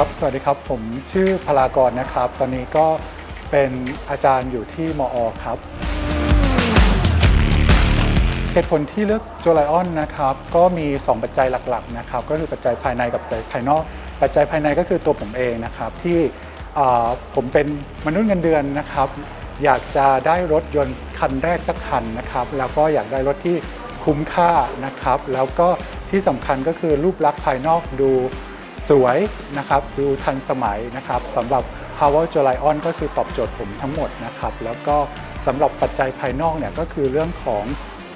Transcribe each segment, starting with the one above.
ครับ สวัสดีครับ ผมชื่อพลากรนะครับ ตอนนี้ก็เป็นอาจารย์อยู่ที่มอครับเหตุผลที่เลือกโจไลออนนะครับ ก็มี 2 ปัจจัยหลักๆนะครับ ก็คือปัจจัยภายในกับปัจจัยภายนอก ปัจจัยภายในก็คือตัวผมเองนะครับที่ผมเป็นมนุษย์เงินเดือนนะครับ อยากจะได้รถยนต์คันแรกสักคันนะครับ แล้วก็อยากได้รถที่คุ้มค่านะครับ แล้วก็ที่สำคัญก็คือรูปลักษณ์ภายนอกดู สวยนะครับ ดูทันสมัยนะครับสำหรับ Power j o l i o n ก็คือตอบโจทย์ผมทั้งหมดนะครับ แล้วก็สำหรับปัจจัยภายนอกเนี่ยก็คือเรื่องของ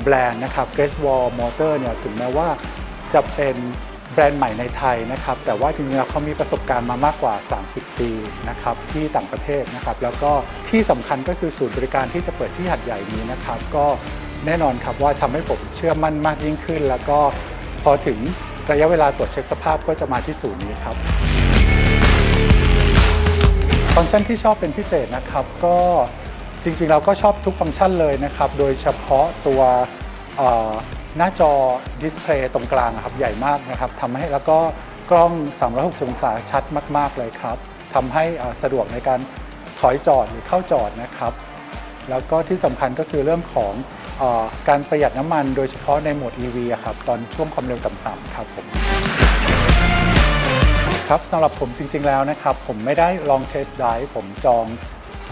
แบรนด์นะครับ Great Wall Motor เนี่ยถึงแม้ว่าจะเป็นแบรนด์ใหม่ในไทยนะครับ แต่ว่าจริงๆแล้วเขามีประสบการณ์มามากกว่า 30 ปีนะครับที่ต่างประเทศนะครับ แล้วก็ที่สำคัญก็คือศูนย์บริการที่จะเปิดที่หัดใหญ่นี้นะครับ ก็แน่นอนครับว่าทำให้ผมเชื่อมั่นมากยิ่งขึ้น แล้วก็พอถึง ระยะเวลาตรวจเช็คสภาพก็จะมาที่ศูนย์นี้ครับฟังก์ชันที่ชอบเป็นพิเศษนะครับก็จริงๆเราก็ชอบทุกฟังก์ชันเลยนะครับ โดยเฉพาะตัวหน้าจอดิสเพลย์ตรงกลางครับใหญ่มากนะครับทำให้แล้วก็กล้อง 360 องศาชัดมาก ๆ เลยครับทำให้สะดวกในการถอยจอดหรือเข้าจอดนะครับ แล้วก็ที่สำคัญก็คือเรื่องของอการประหยัดน้ำมันโดยเฉพาะในโหมด EV ครับตอนช่วงความเร็วต่ำๆครับผมครับสำหรับผมจริง ๆ แล้วนะครับ ผมไม่ได้ลองเทสไดร์ผมจอง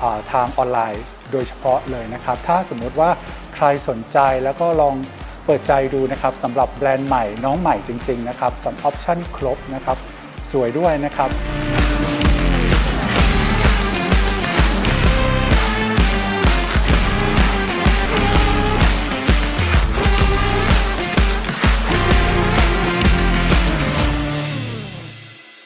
อทางออนไลน์โดยเฉพาะเลยนะครับ ถ้าสมมติว่าใครสนใจแล้วก็ลองเปิดใจดูนะครับสำหรับแบรนด์ใหม่น้องใหม่จริง ๆ นะครับสำออปชั่นครบนะครับ สวยด้วยนะครับ